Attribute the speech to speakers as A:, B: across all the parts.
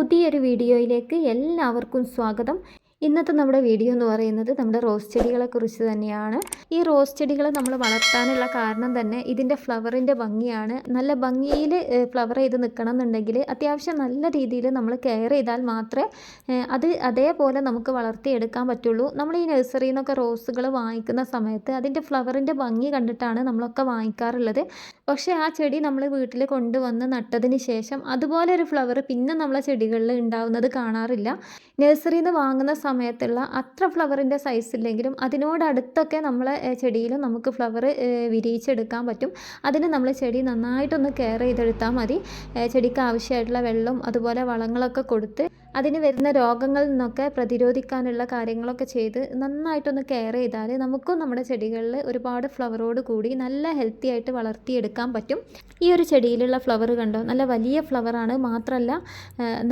A: പുതിയൊരു വീഡിയോയിലേക്ക് എല്ലാവർക്കും സ്വാഗതം. ഇന്നത്തെ നമ്മുടെ വീഡിയോ എന്ന് പറയുന്നത് നമ്മുടെ റോസ് ചെടികളെ കുറിച്ച് തന്നെയാണ്. ഈ റോസ് ചെടികൾ നമ്മൾ വളർത്താനുള്ള കാരണം തന്നെ ഇതിന്റെ ഫ്ലവറിന്റെ ഭംഗിയാണ്. നല്ല ഭംഗിയിൽ ഫ്ലവർ ചെയ്ത് നിൽക്കണം എന്നുണ്ടെങ്കിൽ അത്യാവശ്യം നല്ല രീതിയിൽ നമ്മൾ കെയർ ചെയ്താൽ മാത്രമേ അത് അതേപോലെ നമുക്ക് വളർത്തിയെടുക്കാൻ പറ്റുള്ളൂ. നമ്മൾ ഈ നഴ്സറിയിൽ നിന്നൊക്കെ റോസുകൾ വാങ്ങിക്കുന്ന സമയത്ത് അതിന്റെ ഫ്ലവറിന്റെ ഭംഗി കണ്ടിട്ടാണ് നമ്മളൊക്കെ വാങ്ങിക്കാറുള്ളത്. പക്ഷേ ആ ചെടി നമ്മൾ വീട്ടിൽ കൊണ്ടുവന്ന് നട്ടതിന് ശേഷം അതുപോലെ ഒരു ഫ്ലവർ പിന്നെ നമ്മളെ ചെടികളിൽ ഉണ്ടാവുന്നത് കാണാറില്ല. നഴ്സറിയിൽ നിന്ന് വാങ്ങുന്ന സമയത്തുള്ള അത്ര ഫ്ലവറിന്റെ സൈസ് ഇല്ലെങ്കിലും അതിനോടടുത്തൊക്കെ നമ്മളെ ചെടിയിലും നമുക്ക് ഫ്ലവർ വിരിയിച്ചെടുക്കാൻ പറ്റും. അതിന് നമ്മൾ ചെടി നന്നായിട്ടൊന്ന് കെയർ ചെയ്തെടുത്താൽ മതി. ചെടിക്ക് ആവശ്യമായിട്ടുള്ള വെള്ളം അതുപോലെ വളങ്ങളൊക്കെ കൊടുത്ത് അതിന് വരുന്ന രോഗങ്ങളിൽ നിന്നൊക്കെ പ്രതിരോധിക്കാനുള്ള കാര്യങ്ങളൊക്കെ ചെയ്ത് നന്നായിട്ടൊന്ന് കെയർ ചെയ്താൽ നമുക്കും നമ്മുടെ ചെടികളിൽ ഒരുപാട് ഫ്ലവറോട് കൂടി നല്ല ഹെൽത്തി ആയിട്ട് വളർത്തിയെടുക്കാൻ പറ്റും. ഈ ഒരു ചെടിയിലുള്ള ഫ്ലവർ കണ്ടോ? നല്ല വലിയ ഫ്ലവറാണ് മാത്രമല്ല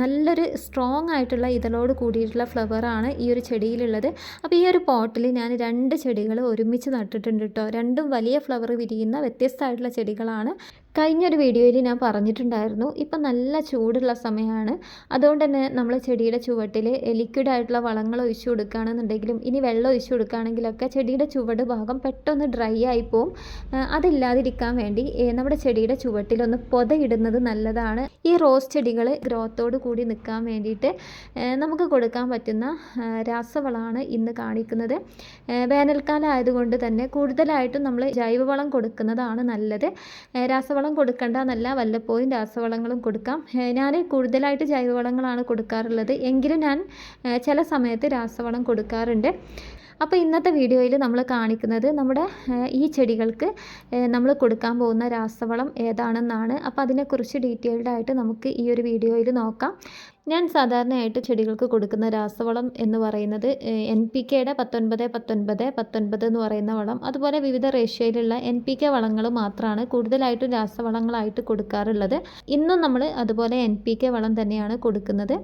A: നല്ലൊരു സ്ട്രോങ് ആയിട്ടുള്ള ഇതളോട് കൂടിയിട്ടുള്ള ഫ്ലവറാണ് ഈ ഒരു ചെടിയിലുള്ളത്. അപ്പോൾ ഈ ഒരു പോട്ടിൽ ഞാൻ രണ്ട് ചെടികൾ ഒരുമിച്ച് നട്ടിട്ടുണ്ട് കേട്ടോ രണ്ടും വലിയ ഫ്ലവർ വിരിയുന്ന വ്യത്യസ്തമായിട്ടുള്ള ചെടികളാണ്. കഴിഞ്ഞൊരു വീഡിയോയിൽ ഞാൻ പറഞ്ഞിട്ടുണ്ടായിരുന്നു ഇപ്പം നല്ല ചൂടുള്ള സമയമാണ് അതുകൊണ്ട് തന്നെ നമ്മൾ ചെടിയുടെ ചുവട്ടിൽ ലിക്വിഡ് ആയിട്ടുള്ള വളങ്ങൾ ഒഴിച്ചു കൊടുക്കുകയാണെന്നുണ്ടെങ്കിലും ഇനി വെള്ളം ഒഴിച്ചു കൊടുക്കുകയാണെങ്കിലൊക്കെ ചെടിയുടെ ചുവട് ഭാഗം പെട്ടെന്ന് ഡ്രൈ ആയി പോവും. അതില്ലാതിരിക്കാൻ വേണ്ടി നമ്മുടെ ചെടിയുടെ ചുവട്ടിലൊന്ന് പൊതയിടുന്നത് നല്ലതാണ്. ഈ റോസ് ചെടികൾ ഗ്രോത്തോട് കൂടി നിൽക്കാൻ വേണ്ടിയിട്ട് നമുക്ക് കൊടുക്കാൻ പറ്റുന്ന രാസവളമാണ് ഇന്ന് കാണിക്കുന്നത്. വേനൽക്കാലം ആയതുകൊണ്ട് തന്നെ കൂടുതലായിട്ടും നമ്മൾ ജൈവവളം കൊടുക്കുന്നതാണ് നല്ലത്. ഏ, രാസവളം കൊടുക്കേണ്ട എന്നല്ല വല്ലപ്പോഴും രാസവളങ്ങളും കൊടുക്കാം. ഞാൻ കൂടുതലായിട്ട് ജൈവവളങ്ങളാണ് കൊടുക്കാറുള്ളത്. എങ്കിലും ഞാൻ ചില സമയത്ത് രാസവളം കൊടുക്കാറുണ്ട്. അപ്പോൾ ഇന്നത്തെ വീഡിയോയിൽ നമ്മൾ കാണിക്കുന്നത് നമ്മുടെ ഈ ചെടികൾക്ക് നമ്മൾ കൊടുക്കാൻ പോകുന്ന രാസവളം ഏതാണെന്നാണ്. അപ്പോൾ അതിനെക്കുറിച്ച് ഡീറ്റെയിൽഡ് ആയിട്ട് നമുക്ക് ഈ ഒരു വീഡിയോയിൽ നോക്കാം. ഞാൻ സാധാരണയായിട്ട് ചെടികൾക്ക് കൊടുക്കുന്ന രാസവളം എന്ന് പറയുന്നത് എൻ പി കെയുടെ പത്തൊൻപത് പത്തൊൻപത് പത്തൊൻപത് എന്ന് പറയുന്ന വളം. അതുപോലെ വിവിധ റേഷ്യയിലുള്ള എൻ പി കെ വളങ്ങൾ മാത്രമാണ് കൂടുതലായിട്ടും രാസവളങ്ങളായിട്ട് കൊടുക്കാറുള്ളത്. ഇന്നും നമ്മൾ അതുപോലെ എൻ പി കെ വളം തന്നെയാണ് കൊടുക്കുന്നത്.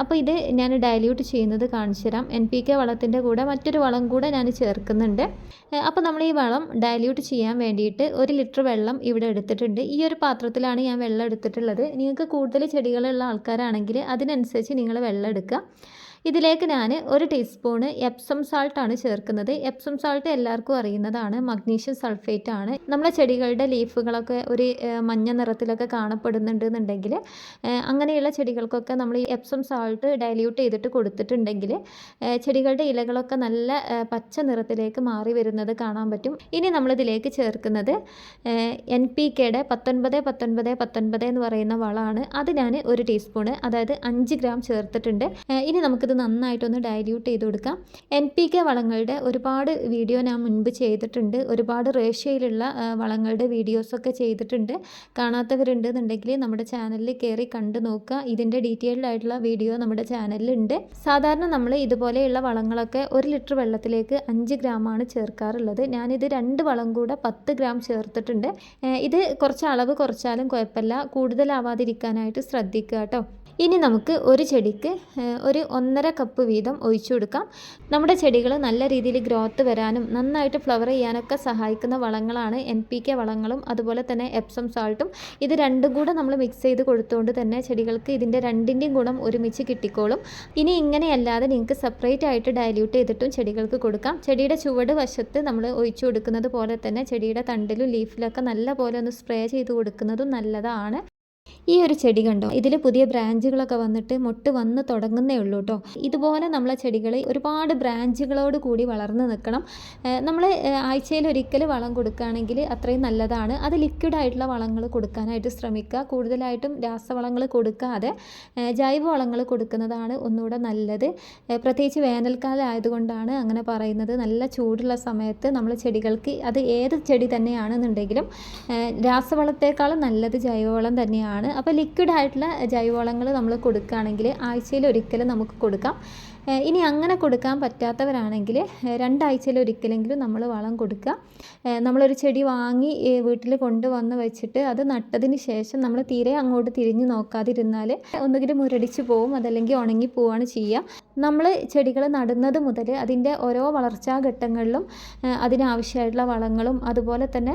A: അപ്പോൾ ഇത് ഞാൻ ഡയല്യൂട്ട് ചെയ്യുന്നത് കാണിച്ചു തരാം. എൻ പി കെ വളത്തിന്റെ കൂടെ മറ്റൊരു വളം കൂടെ ഞാൻ ചേർക്കുന്നുണ്ട്. അപ്പോൾ നമ്മൾ ഈ വളം ഡയല്യൂട്ട് ചെയ്യാൻ വേണ്ടിയിട്ട് ഒരു ലിറ്റർ വെള്ളം ഇവിടെ എടുത്തിട്ടുണ്ട്. ഈ ഒരു പാത്രത്തിലാണ് ഞാൻ വെള്ളം എടുത്തിട്ടുള്ളത്. നിങ്ങൾക്ക് കൂടുതൽ ചെടികളുള്ള ആൾക്കാരാണെങ്കിൽ അതിനനുസരിച്ച് നിങ്ങൾ വെള്ളം എടുക്കുക. ഇതിലേക്ക് ഞാൻ ഒരു ടീസ്പൂണ് എപ്സം സാൾട്ടാണ് ചേർക്കുന്നത്. എപ്സം സാൾട്ട് എല്ലാവർക്കും അറിയുന്നതാണ്. മഗ്നീഷ്യം സൾഫേറ്റ് ആണ് നമ്മളെ ചെടികളുടെ ലീഫുകളൊക്കെ ഒരു മഞ്ഞ നിറത്തിലൊക്കെ കാണപ്പെടുന്നുണ്ട് എന്നുണ്ടെങ്കിൽ അങ്ങനെയുള്ള ചെടികൾക്കൊക്കെ നമ്മൾ ഈ എപ്സം സാൾട്ട് ഡൈല്യൂട്ട് ചെയ്തിട്ട് കൊടുത്തിട്ടുണ്ടെങ്കിൽ ചെടികളുടെ ഇലകളൊക്കെ നല്ല പച്ച നിറത്തിലേക്ക് മാറി വരുന്നത് കാണാൻ പറ്റും. ഇനി നമ്മളിതിലേക്ക് ചേർക്കുന്നത് എൻ പി കെയുടെ പത്തൊൻപത് പത്തൊൻപത് പത്തൊൻപത് എന്ന് പറയുന്ന വളമാണ്. അത് ഞാൻ ഒരു ടീസ്പൂണ് അതായത് അഞ്ച് ഗ്രാം ചേർത്തിട്ടുണ്ട്. ഇനി ഇനി നമുക്കിത് നന്നായിട്ടൊന്ന് ഡയല്യൂട്ട് ചെയ്ത് കൊടുക്കാം. എൻ പി കെ വളങ്ങളുടെ ഒരുപാട് വീഡിയോ ഞാൻ മുൻപ് ചെയ്തിട്ടുണ്ട്. ഒരുപാട് റേഷ്യയിലുള്ള വളങ്ങളുടെ വീഡിയോസൊക്കെ ചെയ്തിട്ടുണ്ട്. കാണാത്തവരുണ്ടെന്നുണ്ടെങ്കിൽ നമ്മുടെ ചാനലിൽ കയറി കണ്ടു നോക്കുക. ഇതിന്റെ ഡീറ്റെയിൽഡ് ആയിട്ടുള്ള വീഡിയോ നമ്മുടെ ചാനലിലുണ്ട് സാധാരണ നമ്മൾ ഇതുപോലെയുള്ള വളങ്ങളൊക്കെ ഒരു ലിറ്റർ വെള്ളത്തിലേക്ക് അഞ്ച് ഗ്രാമാണ് ചേർക്കാറുള്ളത്. ഞാനിത് രണ്ട് വളം കൂടെ പത്ത് ഗ്രാം ചേർത്തിട്ടുണ്ട്. ഇത് കുറച്ച് അളവ് കുറച്ചാലും കുഴപ്പമില്ല. കൂടുതലാവാതിരിക്കാനായിട്ട് ശ്രദ്ധിക്കുക കേട്ടോ. ഇനി നമുക്ക് ഒരു ചെടിക്ക് ഒരു ഒന്നര കപ്പ് വീതം ഒഴിച്ചു കൊടുക്കാം. നമ്മുടെ ചെടികൾ നല്ല രീതിയിൽ ഗ്രോത്ത് വരാനും നന്നായിട്ട് ഫ്ലവർ ചെയ്യാനൊക്കെ സഹായിക്കുന്ന വളങ്ങളാണ് എൻ പി കെ വളങ്ങളും അതുപോലെ തന്നെ എപ്സം സാൾട്ടും ഇത് രണ്ടും കൂടെ നമ്മൾ മിക്സ് ചെയ്ത് കൊടുത്തുകൊണ്ട് തന്നെ ചെടികൾക്ക് ഇതിന്റെ രണ്ടിന്റെയും ഗുണം ഒരുമിച്ച് കിട്ടിക്കോളും. ഇനി ഇങ്ങനെയല്ലാതെ നിങ്ങൾക്ക് സെപ്പറേറ്റ് ആയിട്ട് ഡയല്യൂട്ട് ചെയ്തിട്ടും ചെടികൾക്ക് കൊടുക്കാം. ചെടിയുടെ ചുവട് വശത്ത് നമ്മൾ ഒഴിച്ചു കൊടുക്കുന്നത് പോലെ തന്നെ ചെടിയുടെ തണ്ടിലും ലീഫിലൊക്കെ നല്ല പോലെ ഒന്ന് സ്പ്രേ ചെയ്ത് കൊടുക്കുന്നതും നല്ലതാണ്. ഈ ഒരു ചെടി കണ്ടോ? ഇതിൽ പുതിയ ബ്രാഞ്ചുകളൊക്കെ വന്നിട്ട് മൊട്ട് വന്ന് തുടങ്ങുന്നേ ഉള്ളൂ കേട്ടോ ഇതുപോലെ നമ്മളെ ചെടികൾ ഒരുപാട് ബ്രാഞ്ചുകളോട് കൂടി വളർന്ന് നിൽക്കണം നമ്മൾ ആഴ്ചയിൽ ഒരിക്കൽ വളം കൊടുക്കുകയാണെങ്കിൽ അത്രയും നല്ലതാണ്. അത് ലിക്വിഡ് ആയിട്ടുള്ള വളങ്ങൾ കൊടുക്കാനായിട്ട് ശ്രമിക്കുക. കൂടുതലായിട്ടും രാസവളങ്ങൾ കൊടുക്കാതെ ജൈവ വളങ്ങൾ കൊടുക്കുന്നതാണ് ഒന്നുകൂടെ നല്ലത്. പ്രത്യേകിച്ച് വേനൽക്കാലം ആയതുകൊണ്ടാണ് അങ്ങനെ പറയുന്നത്. നല്ല ചൂടുള്ള സമയത്ത് നമ്മൾ ചെടികൾക്ക് അത് ഏത് ചെടി തന്നെയാണെന്നുണ്ടെങ്കിലും രാസവളത്തേക്കാളും നല്ലത് ജൈവവളം തന്നെയാണ്. അപ്പോൾ ലിക്വിഡ് ആയിട്ടുള്ള ജൈവവളങ്ങൾ നമ്മൾ കൊടുക്കുകയാണെങ്കിൽ ആഴ്ചയിൽ ഒരിക്കലും നമുക്ക് കൊടുക്കാം. ഇനി അങ്ങനെ കൊടുക്കാൻ പറ്റാത്തവരാണെങ്കിൽ രണ്ടാഴ്ചയിൽ ഒരിക്കലെങ്കിലും നമ്മൾ വളം കൊടുക്കുക. നമ്മളൊരു ചെടി വാങ്ങി വീട്ടിൽ കൊണ്ടുവന്ന് വെച്ചിട്ട് അത് നട്ടതിന് ശേഷം നമ്മൾ തീരെ അങ്ങോട്ട് തിരിഞ്ഞ് നോക്കാതിരുന്നാൽ ഒന്നുകിൽ മുരടിച്ച് പോവും അതല്ലെങ്കിൽ ഉണങ്ങി പോവുകയാണ് ചെയ്യുക. നമ്മൾ ചെടികൾ നടുന്നത് മുതൽ അതിന്റെ ഓരോ വളർച്ചാ ഘട്ടങ്ങളിലും അതിനാവശ്യമായിട്ടുള്ള വളങ്ങളും അതുപോലെ തന്നെ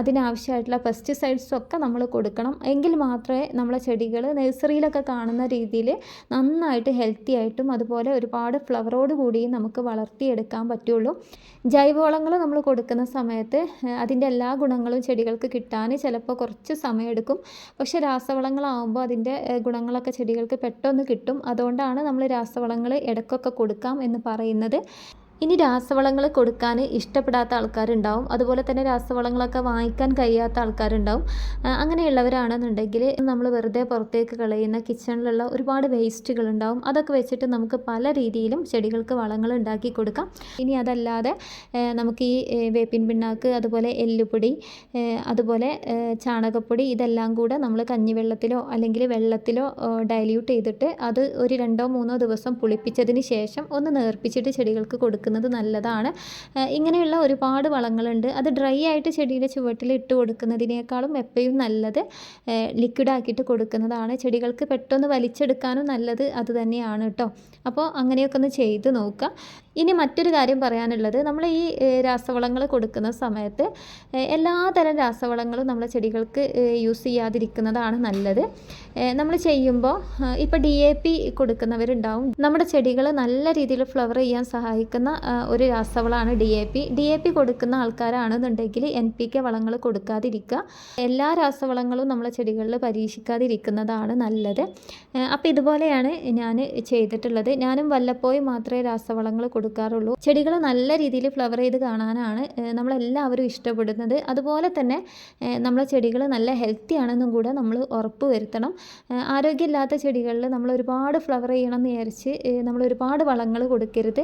A: അതിനാവശ്യമായിട്ടുള്ള പെസ്റ്റിസൈഡ്സും ഒക്കെ നമ്മൾ കൊടുക്കണം. എങ്കിൽ മാത്രമേ നമ്മളെ ചെടികൾ നഴ്സറിയിലൊക്കെ കാണുന്ന രീതിയിൽ നന്നായിട്ട് ഹെൽത്തി ആയിട്ടും അതുപോലെ ഒരുപാട് ഫ്ലവറോട് കൂടിയും നമുക്ക് വളർത്തിയെടുക്കാൻ പറ്റുള്ളൂ. ജൈവവളങ്ങൾ നമ്മൾ കൊടുക്കുന്ന സമയത്ത് അതിന്റെ എല്ലാ ഗുണങ്ങളും ചെടികൾക്ക് കിട്ടാൻ ചിലപ്പോൾ കുറച്ച് സമയമെടുക്കും. പക്ഷേ രാസവളങ്ങളാകുമ്പോൾ അതിന്റെ ഗുണങ്ങളൊക്കെ ചെടികൾക്ക് പെട്ടെന്ന് കിട്ടും. അതുകൊണ്ടാണ് നമ്മൾ രാസവളങ്ങൾ ഇടയ്ക്കൊക്കെ കൊടുക്കാം എന്ന് പറയുന്നത് ഇനി രാസവളങ്ങൾ കൊടുക്കാൻ ഇഷ്ടപ്പെടാത്ത ആൾക്കാരുണ്ടാവും. അതുപോലെ തന്നെ രാസവളങ്ങളൊക്കെ വാങ്ങിക്കാൻ കഴിയാത്ത ആൾക്കാരുണ്ടാവും. അങ്ങനെയുള്ളവരാണെന്നുണ്ടെങ്കിൽ നമ്മൾ വെറുതെ പുറത്തേക്ക് കളയുന്ന കിച്ചണിലുള്ള ഒരുപാട് വേസ്റ്റുകൾ ഉണ്ടാവും അതൊക്കെ വെച്ചിട്ട് നമുക്ക് പല രീതിയിലും ചെടികൾക്ക് വളങ്ങൾ ഉണ്ടാക്കി കൊടുക്കാം. ഇനി അതല്ലാതെ നമുക്ക് ഈ വേപ്പിൻ പിണ്ണാക്ക് അതുപോലെ എല്ലുപൊടി അതുപോലെ ചാണകപ്പൊടി ഇതെല്ലാം കൂടെ നമ്മൾ കഞ്ഞിവെള്ളത്തിലോ അല്ലെങ്കിൽ വെള്ളത്തിലോ ഡൈല്യൂട്ട് ചെയ്തിട്ട് അത് ഒരു രണ്ടോ മൂന്നോ ദിവസം പുളിപ്പിച്ചതിന് ശേഷം ഒന്ന് നേർപ്പിച്ചിട്ട് ചെടികൾക്ക് കൊടുക്കുന്നത് നല്ലതാണ്. ഇങ്ങനെയുള്ള ഒരുപാട് വളങ്ങളുണ്ട്. അത് ഡ്രൈ ആയിട്ട് ചെടിയുടെ ചുവട്ടിൽ ഇട്ട് കൊടുക്കുന്നതിനേക്കാളും എപ്പോഴും നല്ലത് ലിക്വിഡ് ആക്കിയിട്ട് കൊടുക്കുന്നതാണ്. ചെടികൾക്ക് പെട്ടെന്ന് വലിച്ചെടുക്കാനും നല്ലത് അത് തന്നെയാണ് കേട്ടോ അപ്പോൾ അങ്ങനെയൊക്കെ ഒന്ന് ചെയ്ത് നോക്കുക ഇനി മറ്റൊരു കാര്യം പറയാനുള്ളത് നമ്മൾ ഈ രാസവളങ്ങൾ കൊടുക്കുന്ന സമയത്ത് എല്ലാതരം രാസവളങ്ങളും നമ്മളെ ചെടികൾക്ക് യൂസ് ചെയ്യാതിരിക്കുന്നതാണ് നല്ലത്. നമ്മൾ ചെയ്യുമ്പോൾ ഇപ്പോൾ ഡി എ പി കൊടുക്കുന്നവരുണ്ടാവും. നമ്മുടെ ചെടികൾ നല്ല രീതിയിൽ ഫ്ലവർ ചെയ്യാൻ സഹായിക്കുന്ന ഒരു രാസവളമാണ് D A P. D A P കൊടുക്കുന്ന ആൾക്കാരാണെന്നുണ്ടെങ്കിൽ എൻ പി കെ വളങ്ങൾ കൊടുക്കാതിരിക്കുക. എല്ലാ രാസവളങ്ങളും നമ്മളെ ചെടികളിൽ പരീക്ഷിക്കാതിരിക്കുന്നതാണ് നല്ലത്. അപ്പോൾ ഇതുപോലെയാണ് ഞാൻ ചെയ്തിട്ടുള്ളത്. ഞാനും വല്ലപ്പോഴും മാത്രമേ രാസവളങ്ങൾ കൊടുക്കാറുള്ളൂ. ചെടികൾ നല്ല രീതിയിൽ ഫ്ലവർ ചെയ്ത് കാണാനാണ് നമ്മളെല്ലാവരും ഇഷ്ടപ്പെടുന്നത്. അതുപോലെ തന്നെ നമ്മളെ ചെടികൾ നല്ല ഹെൽത്തി ആണെന്നും കൂടെ നമ്മൾ ഉറപ്പ് വരുത്തണം. ആരോഗ്യമില്ലാത്ത ചെടികളിൽ നമ്മൾ ഒരുപാട് ഫ്ലവർ ചെയ്യണം എന്ന് വിചാരിച്ച് നമ്മൾ ഒരുപാട് വളങ്ങൾ കൊടുക്കരുത്.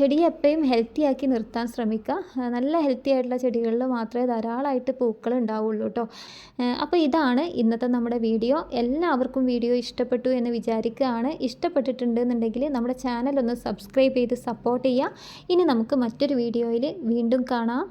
A: ചെടി ചെടിയെ എപ്പോഴും ഹെൽത്തി ആക്കി നിർത്താൻ ശ്രമിക്കുക. നല്ല ഹെൽത്തി ആയിട്ടുള്ള ചെടികളിൽ മാത്രമേ ധാരാളമായിട്ട് പൂക്കൾ ഉണ്ടാവുള്ളൂ കേട്ടോ അപ്പോൾ ഇതാണ് ഇന്നത്തെ നമ്മുടെ വീഡിയോ. എല്ലാവർക്കും വീഡിയോ ഇഷ്ടപ്പെട്ടു എന്ന് വിചാരിക്കുകയാണ്. ഇഷ്ടപ്പെട്ടിട്ടുണ്ടെന്നുണ്ടെങ്കിൽ നമ്മുടെ ചാനൽ ഒന്ന് സബ്സ്ക്രൈബ് ചെയ്ത് സപ്പോർട്ട് ചെയ്യുക. ഇനി നമുക്ക് മറ്റൊരു വീഡിയോയിൽ വീണ്ടും കാണാം.